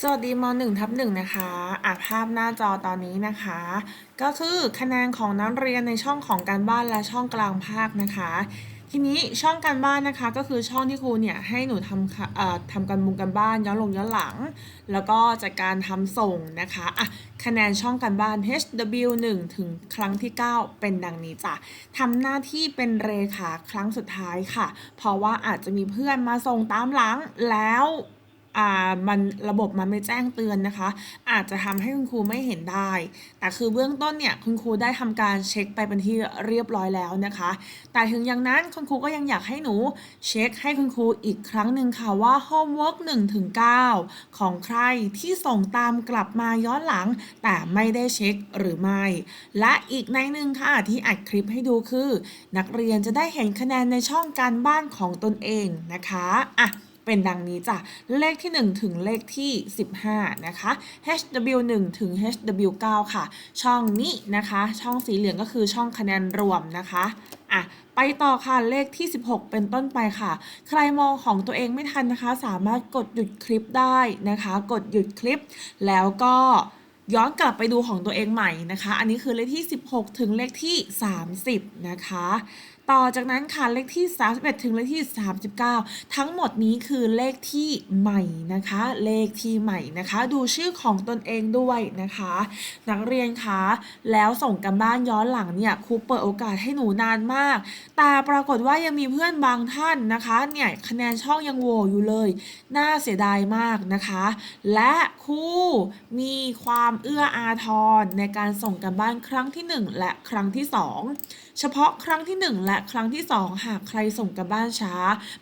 สวัสดีมหนึ่งทับหนึ่งนะคะอะภาพหน้าจอตอนนี้นะคะ ก็คือคะแนนของนักเรียนในช่องของการบ้านและช่องกลางภาคนะคะ ทีนี้ช่องการบ้านนะคะ ก็คือช่องที่ครูเนี่ยให้หนูทำค่ะเอ่อทำการบุงการบ้านย้อนลงย้อนหลัง แล้วก็จากการทำส่งนะคะอะคะแนนช่องการบ้าน HW 1 ถึงครั้งที่ 9 เป็นดังนี้จ้ะทำหน้าที่เป็นเรขาครั้งสุดท้ายค่ะ เพราะว่าอาจจะมีเพื่อนมาส่งตามหลังแล้ว อ่ามันระบบมันไม่แจ้งเตือนนะคะ อาจจะทำให้คุณครูไม่เห็นได้ แต่คือเบื้องต้นเนี่ยคุณครูได้ทำการเช็คไปเป็นที่เรียบร้อยแล้วนะคะ แต่ถึงอย่างนั้นคุณครูก็ยังอยากให้หนูเช็คให้คุณครูอีกครั้งหนึ่งค่ะว่า homework 1ถึง9ของใครที่ส่งตามกลับมาย้อนหลัง แต่ไม่ได้เช็คหรือไม่ และอีกในหนึ่งค่ะที่อัดคลิปให้ดูคือ นักเรียนจะได้เห็นคะแนนในช่องการบ้านของตนเองนะคะอะ เป็นดังนี้จ้ะ เลขที่ 1 ถึงเลขที่ 15 นะคะ HW 1 ถึง HW 9 ค่ะ ช่องนี้นะคะ ช่องสีเหลืองก็คือช่องคะแนนรวมนะคะอะไปต่อค่ะเลขที่ 16 เป็นต้นไปค่ะ ใครมองของตัวเองไม่ทันนะคะ สามารถกดหยุดคลิปได้นะคะ กดหยุดคลิปแล้วก็ ย้อนกลับไปดูของตัวเองใหม่นะคะ อันนี้คือเลขที่ 16 ถึงเลขที่ 30 นะคะ ต่อจากนั้นค่ะเลขที่ 31 ถึงเลขที่ 39 ทั้งหมดนี้คือเลขที่ใหม่นะคะ เลขที่ใหม่นะคะ ดูชื่อของตนเองด้วยนะคะ นักเรียนคะแล้วส่งกันบ้านย้อนหลังเนี่ยครูเปิดโอกาสให้หนูนานมาก แต่ปรากฏว่ายังมีเพื่อนบางท่านนะคะเนี่ยคะแนนช่องยังโหวอยู่เลย น่าเสียดายมากนะคะ และครูมีความเอื้ออาทรในการส่งกันบ้านครั้งที่ 1 และครั้งที่ 2 เฉพาะครั้งที่ 1 และครั้งที่ 2 หากใครส่งกันบ้านช้า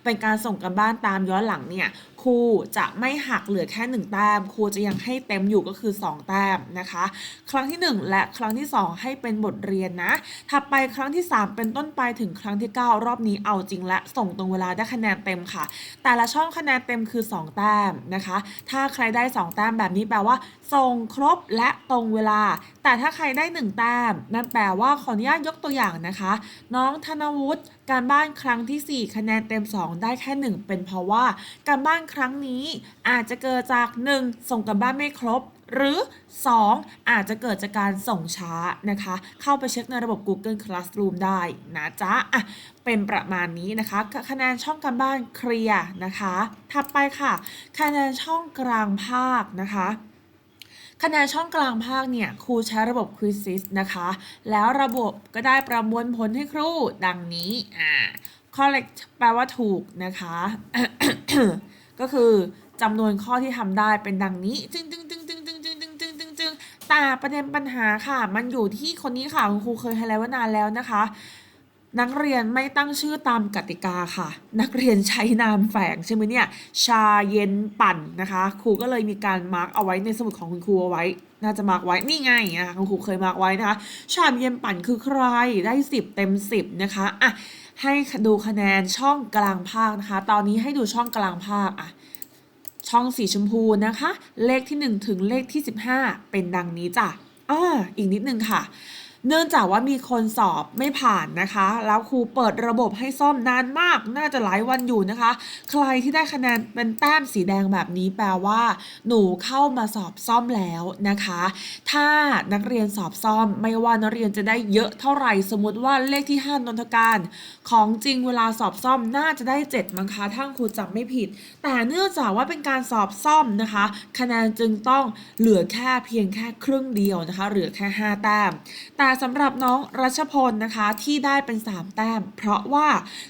เป็นการส่งกันบ้านตามย้อนหลังเนี่ยครูจะไม่หักเหลือแค่ 1 แต้มครูจะยังให้เต็มอยู่ก็คือ 2 แต้มนะคะ ครั้งที่ 1 และครั้งที่ 2 ให้เป็นบทเรียนนะถัดไปครั้งที่ 3 เป็นต้นไปถึงครั้งที่ 9 รอบนี้เอาจริงและส่งตรงเวลาได้คะแนนเต็มค่ะ แต่ละช่องคะแนนเต็มคือ 2 แต้มนะคะ ถ้าใครได้ 2 แต้มแบบนี้แปลว่า ส่งครบและตรงเวลา แต่ถ้าใครได้ 1 แต้มนั่นแปลว่าขออนุญาตยกตัวอย่างนะคะ น้องธนวุฒิการบ้านครั้งที่ 4 คะแนนเต็ม 2 ได้แค่ 1 เป็นเพราะว่า การบ้านครั้งนี้อาจจะเกิดจาก 1. ส่งการบ้านไม่ครบ หรือ 2. อาจจะเกิดจากการส่งช้านะคะ เข้าไปเช็คในระบบ Google Classroom ได้นะจ๊ะอะเป็นประมาณนี้นะคะ คะแนนช่องการบ้านเคลียร์นะคะ ถัดไปค่ะ คะแนนช่องกลางภาคนะคะ คะแนนช่องกลางภาคเนี่ยครูใช้ระบบ Quizzes นะคะ แล้วระบบก็ได้ประมวลผลให้ครูดังนี้อ่า correct แปลว่าถูกนะคะ ก็คือจำนวนข้อที่ทำได้เป็นดังนี้จึงจึงจึงจึงจึงจึงจึงจึงจึงจึงแต่ประเด็นปัญหาค่ะ มันอยู่ที่คนนี้ค่ะ คุณครูเคยให้แล้วว่านานแล้วนะคะ นักเรียนไม่ตั้งชื่อตามกติกาค่ะ นักเรียนใช้นามแฝงใช่ไหมเนี่ย ชาเย็นปั่นนะคะ ครูก็เลยมีการมาร์กเอาไว้ในสมุดของคุณครูเอาไว้ น่าจะมาร์กไว้นี่ไงอะคุณครูเคยมาร์กไว้นะคะ ชาเย็นปั่นคือใครได้ 10 เต็ม 10 นะคะอะให้ดูคะแนนช่องกลางภาคนะคะ ตอนนี้ให้ดูช่องกลางภาคอะช่องสีชมพูนะคะ เลขที่ 1 ถึงเลขที่ 15 เป็นดังนี้จ้ะอ่าอีกนิดนึงค่ะ เนื่องจากว่ามีคนสอบไม่ผ่านนะคะ แล้วครูเปิดระบบให้ซ่อมนานมาก น่าจะหลายวันอยู่นะคะ ใครที่ได้คะแนนเป็นแต้มสีแดงแบบนี้แปลว่า หนูเข้ามาสอบซ่อมแล้วนะคะ ถ้านักเรียนสอบซ่อม ไม่ว่านักเรียนจะได้เยอะเท่าไหร่ สมมติว่าเลขที่5นนทการ ของจริงเวลาสอบซ่อมน่าจะได้ 7 มั้งคะถ้าครูจำไม่ผิด แต่เนื่องจากว่าเป็นการสอบซ่อมนะคะ คะแนนจึงต้องเหลือแค่เพียงแค่ครึ่งเดียวนะคะ เหลือแค่ 5 แต้มแต่สำหรับน้องรัชพลนะคะที่ได้เป็น 3 แต้ม เพราะว่า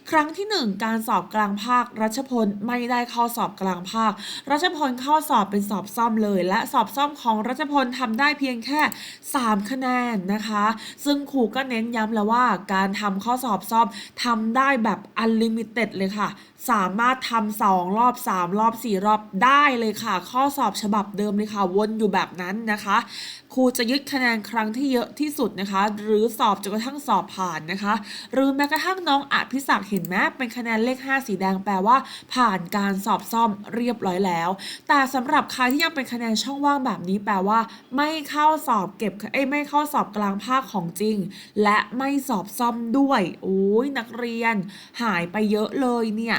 ครั้งที่ 1 การสอบกลางภาค รัชพลไม่ได้เข้าสอบกลางภาค รัชพลเข้าสอบเป็นสอบซ่อมเลย และสอบซ่อมของรัชพลทำได้เพียงแค่ 3 คะแนนนะคะ ซึ่งครูก็เน้นย้ำแล้วว่าการทำข้อสอบซ่อมทำได้แบบอันลิมิเต็ดเลยค่ะ สามารถทำสองรอบ 3 รอบ 4 รอบได้เลยค่ะ ข้อสอบฉบับเดิมเลยค่ะ วนอยู่แบบนั้นนะคะ ครูจะยึดคะแนนครั้งที่เยอะที่สุดนะคะ หรือสอบจนกระทั่งสอบผ่านนะคะ หรือแม้กระทั่งน้องอภิศักเห็นไหมเป็นคะแนนเลข 5 สีแดงแปลว่า ผ่านการสอบซ่อมเรียบร้อยแล้ว แต่สำหรับใครที่ยังเป็นคะแนนช่องว่างแบบนี้แปลว่า ไม่เข้าสอบเก็บเอ้ไม่เข้าสอบกลางภาคของจริง และไม่สอบซ่อมด้วยโอ้ยนักเรียน หายไปเยอะเลยเนี่ย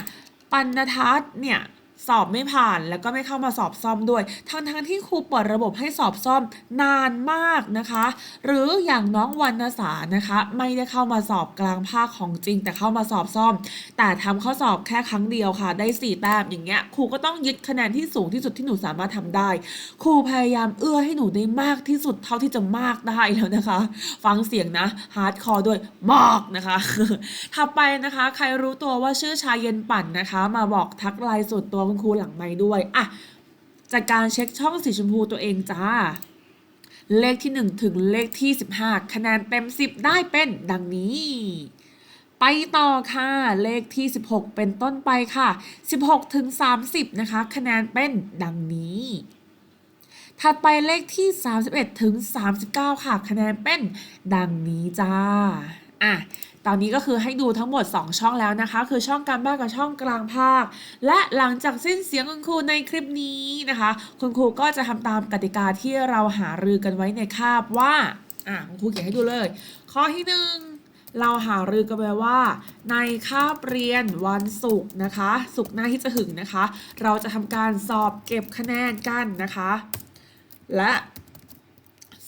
ปัณทัศน์เนี่ย สอบไม่ผ่านแล้วก็ไม่เข้ามาสอบซ่อมด้วย ทั้งทั้งๆที่ครูเปิดระบบให้สอบซ่อมนานมากนะคะ หรืออย่างน้องวรรณสานะคะ ไม่ได้เข้ามาสอบกลางภาคของจริง แต่เข้ามาสอบซ่อม แต่ทำข้อสอบแค่ครั้งเดียวค่ะ ได้สี่แต้มอย่างเงี้ยครูก็ต้องยึดคะแนนที่สูงที่สุดที่หนูสามารถทำได้ ครูพยายามเอื้อให้หนูได้มากที่สุดเท่าที่จะมากได้แล้วนะคะ ฟังเสียงนะฮาร์ดคอร์ด้วยมากนะคะถัดไปนะคะ ใครรู้ตัวว่าชื่อชายเย็นปั่นนะคะ มาบอกทักไลน์ส่วนตัวคุณครูหลังไม้ด้วยอะจากการเช็คช่องสีชมพูตัวเองจ้า เลขที่ 1 ถึงเลขที่ 15 คะแนนเต็ม 10 ได้เป็นดังนี้ ไปต่อค่ะ เลขที่ 16 เป็นต้นไปค่ะ 16 ถึง 30 นะคะ คะแนนเป็นดังนี้ ถัดไปเลขที่ 31 ถึง 39 ค่ะ คะแนนเป็นดังนี้จ้า อะ ตอนนี้ก็คือให้ดูทั้งหมด 2 ช่องแล้วนะคะ คือช่องการบ้านกับช่องกลางภาค และหลังจากสิ้นเสียงคุณครูในคลิปนี้นะคะ คุณครูก็จะทำตามกติกาที่เราหารือกันไว้ในคาบว่าอะคุณครูเขียนให้ดูเลย ข้อที่หนึ่งเราหารือกันไปว่า ในคาบเรียนวันศุกร์นะคะศุกร์หน้าที่จะถึงนะคะ เราจะทำการสอบเก็บคะแนนกันนะคะ และ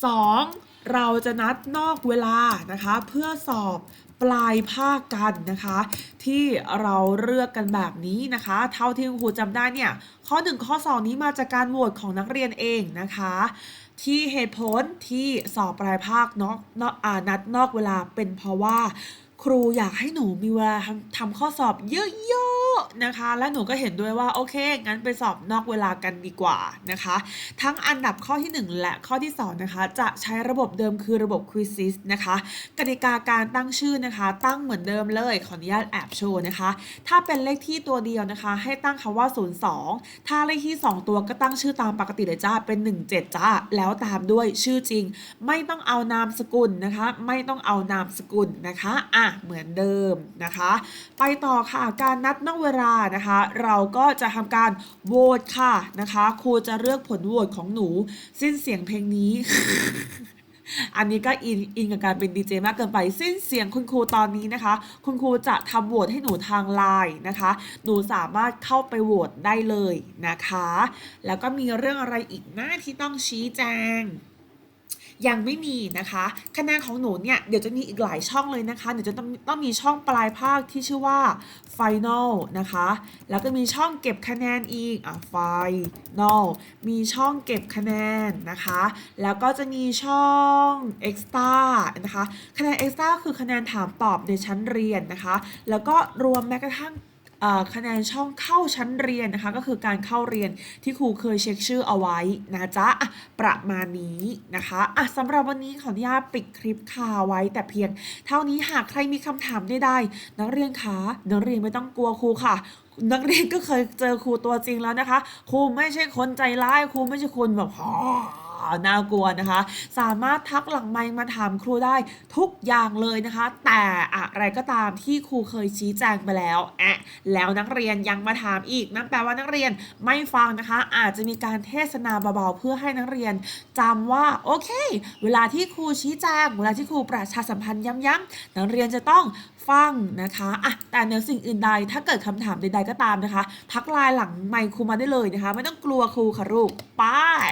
2. เราจะนัดนอกเวลานะคะ เพื่อสอบปลายภาคกันนะคะ ที่เราเลือกกันแบบนี้นะคะ เท่าที่ครูจำได้เนี่ย ข้อ 1 ข้อ 2 นี้มาจากการโหวตของนักเรียนเองนะคะ ที่เหตุผลที่สอบปลายภาคนอกนอกอานัดนอกเวลาเป็นเพราะว่า ครูอยากให้หนูมีเวลาทำทำข้อสอบเยอะ นะคะ และหนูก็เห็นด้วยว่าโอเค งั้นไปสอบนอกเวลากันดีกว่านะคะ ทั้งอันดับข้อที่ 1 และข้อที่ 2 นะคะ จะใช้ระบบเดิมคือระบบ Quizzes นะคะกติกาการตั้งชื่อนะคะ ตั้งเหมือนเดิมเลย ขออนุญาตแอบโชว์นะคะ ถ้าเป็นเลขที่ตัวเดียวนะคะ ให้ตั้งคำว่า 02 ถ้าเลขที่ 2 ตัวก็ตั้งชื่อตามปกติเลยจ้าเป็น 17 จ้า แล้วตามด้วยชื่อจริง ไม่ต้องเอานามสกุลนะคะ ไม่ต้องเอานามสกุลนะคะอะเหมือนเดิมนะคะ ไปต่อค่ะการนัดนอกเวลานะคะ เราก็จะทำการโหวตค่ะนะคะ ครูจะเลือกผลโหวตของหนู สิ้นเสียงเพลงนี้ อันนี้ก็อินอินกับการเป็นดีเจมากเกินไป สิ้นเสียงคุณครูตอนนี้นะคะ คุณครูจะทำโหวตให้หนูทางไลน์นะคะ หนูสามารถเข้าไปโหวตได้เลยนะคะ แล้วก็มีเรื่องอะไรอีกหน้าที่ต้องชี้แจง ยังไม่มีนะคะคะแนนของหนูเนี่ยเดี๋ยวจะมีอีกหลายช่องเลยนะคะเดี๋ยวจะต้องต้องมีช่องปลายภาคที่ชื่อว่า Final นะคะ แล้วก็มีช่องเก็บคะแนนอีกอะ Final มีช่องเก็บคะแนนนะคะ แล้วก็จะมีช่อง Extra นะคะคะแนน Extra คือคะแนนถามตอบในชั้นเรียนนะคะ แล้วก็รวมแม้กระทั่ง คะแนนช่องเข้าชั้นเรียนนะคะ ก็คือการเข้าเรียนที่ครูเคยเช็คชื่อเอาไว้นะจ๊ะอะประมาณนี้นะคะอะสำหรับวันนี้ขออนุญาตปิดคลิปคาไว้แต่เพียง เท่านี้หากใครมีคำถามใดๆนักเรียนคะนักเรียนไม่ต้องกลัวครูค่ะนักเรียนก็เคยเจอครูตัวจริงแล้วนะคะ ครูไม่ใช่คนใจร้าย ครูไม่ใช่คนแบบ น่ากลัวนะคะ สามารถทักหลังไมค์มาถามครูได้ทุกอย่างเลยนะคะ แต่อะไรก็ตามที่ครูเคยชี้แจงไปแล้วแอะแล้วนักเรียนยังมาถามอีกนั่นแปลว่านักเรียนไม่ฟังนะคะ อาจจะมีการเทศนาเบาๆเพื่อให้นักเรียนจำว่าโอเค เวลาที่ครูชี้แจง เวลาที่ครูประชาสัมพันธ์ย้ำๆนักเรียนจะต้องฟังนะคะอะแต่เนื้อสิ่งอื่นใดถ้าเกิดคำถามใดๆก็ตามนะคะ ทักไลน์หลังไมค์ครูมาได้เลยนะคะ ไม่ต้องกลัวครูค่ะลูกไป้าย